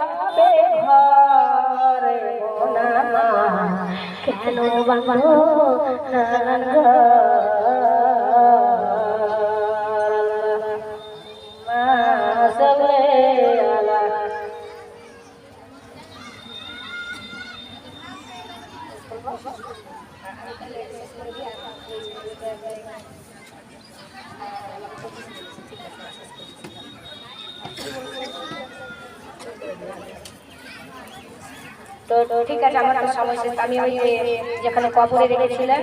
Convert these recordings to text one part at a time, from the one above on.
হবে ঘরে মোনা কেন বাঁধো নানান ঘর মা সালে আলা তো ঠিক আছে আমার সময় শেষ। আমি ওই যেখানে কবরে রেখেছিলেন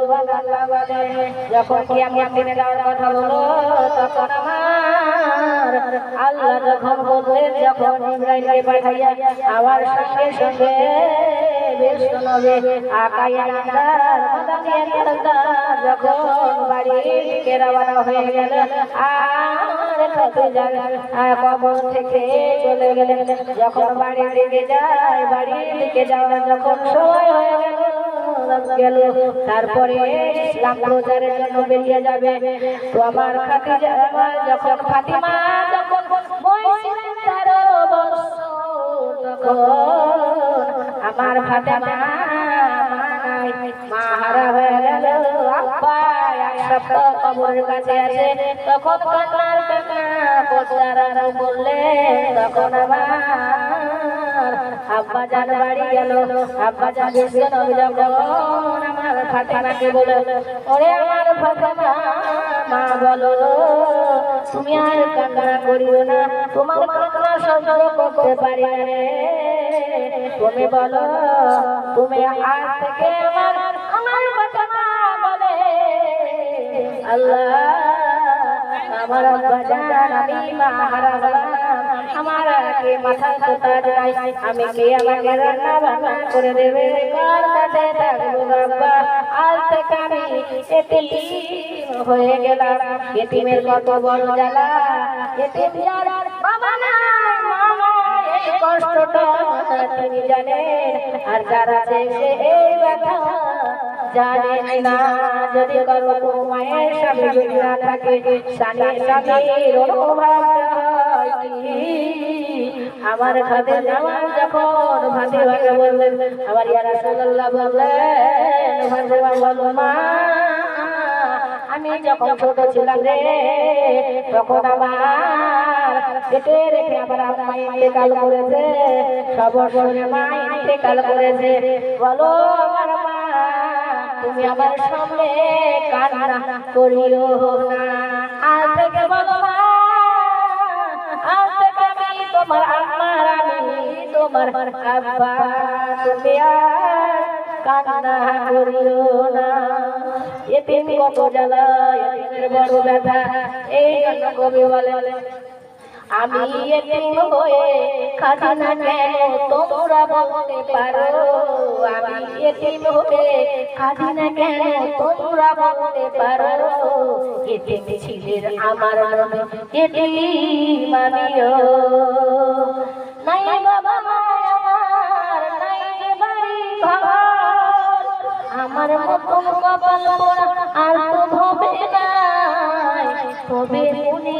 যখন কিয়ামত আমার যখন সঙ্গে সঙ্গে যখন বাড়ি থেকে রওনা গেল, আর কবর থেকে চলে যখন বাড়ির দিকে যায়, বাড়ির দিকে যাওয়ার যখন সময় হয়ে গেল গেল। তারপরে ইসলাম প্রচারের জন্য বেরিয়ে যাবে। তো আমার খাদিজা, আমার মা হয়ে গেল। কাছে আছে। তখন বললে, তখন আমার আব্বা জান বাড়ি গেল, আব্বা জান বিশ্ব নবী আমার বলে, ওরে আমার মা বলো তুমি আর কান্না করিও না, তোমার কান্না সহ্য করতে পারি না রে। তুমি বলো, তুমি আজ থেকে আমার আমার বলে, আল্লাহ আমার আব্বা আমি মা আমার কে মাথা তো তাজ আমি কে আমাকে রান্না বান্না করে দেবে কার কাছে থাকব বাবা আজ থেকে আমি এতিম হয়ে গেলাম এতিমের কত বড় জ্বালা এতিম যার বাবা এই কষ্টটা তিনি জানেন আর যারা আছে এই ব্যথা জানে না, যদি কারও মায়ের স্বামী যদি না থাকে, স্বামী স্বামীর কি? আমার খাতে নামাজ যখন ভাতে ভাগে বললেন, আমার ইয়ারা সাল্লাল্লাহ বললেন, ভাতে বলো মা, আমি যখন ছোট ছিলাম রে, তখন আমার আমার আম্মা ইন্তেকাল করেছে, সবর মা ইন্তেকাল করেছে বলো তুমি আমার সামনে কান্না করিও না। আজ থেকে বলো আজ থেকে আমি তোমার আমার আমি তোমার আব্বা। তুমি কান্না করিও না। এতিম কত জ্বালা এতিমের বড় ব্যথা, এই জন্য কবি বলে আমি এতিম হয়ে খাজানা কেন তোমরা বলতে পারো, আমি এতিম হয়ে খাজানা কেন? তোমরা বলতে পারো এতিম ছিলেন আমার এতিম আমিও নাই বাবা আমার, নাই বাড়ি ঘর। আমার মতন কপাল পোড়া আর তো হবে না তবে মনে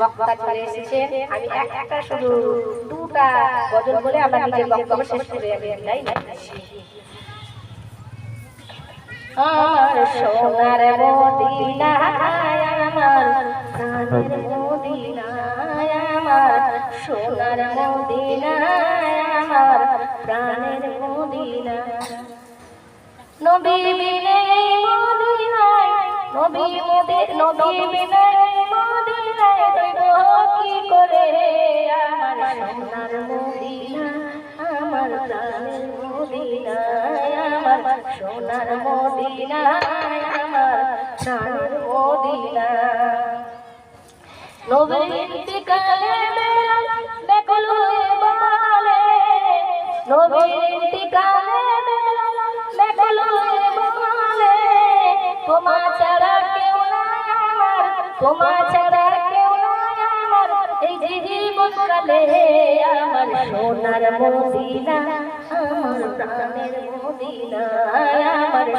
বক্তা চলে আমি এক একটা শুধু দুটা গজল বলে আমরা নিজের বক্তব্য শেষ করে আমি যাই আমার সোনার মদিনায় আমার সোনার মদিনায় আমার, প্রাণের মদিনা নবী বিনে মদিনায়, নবী মোদের, নবী বিনে সোনার মদিনা আমার প্রাণের মদিনা। নবীর ইন্তিকালে বেকুল হয়ে বলে নবীর ইন্তিকালে বেকুল সোনার মদিনা, আমার প্রাণের মদিনা।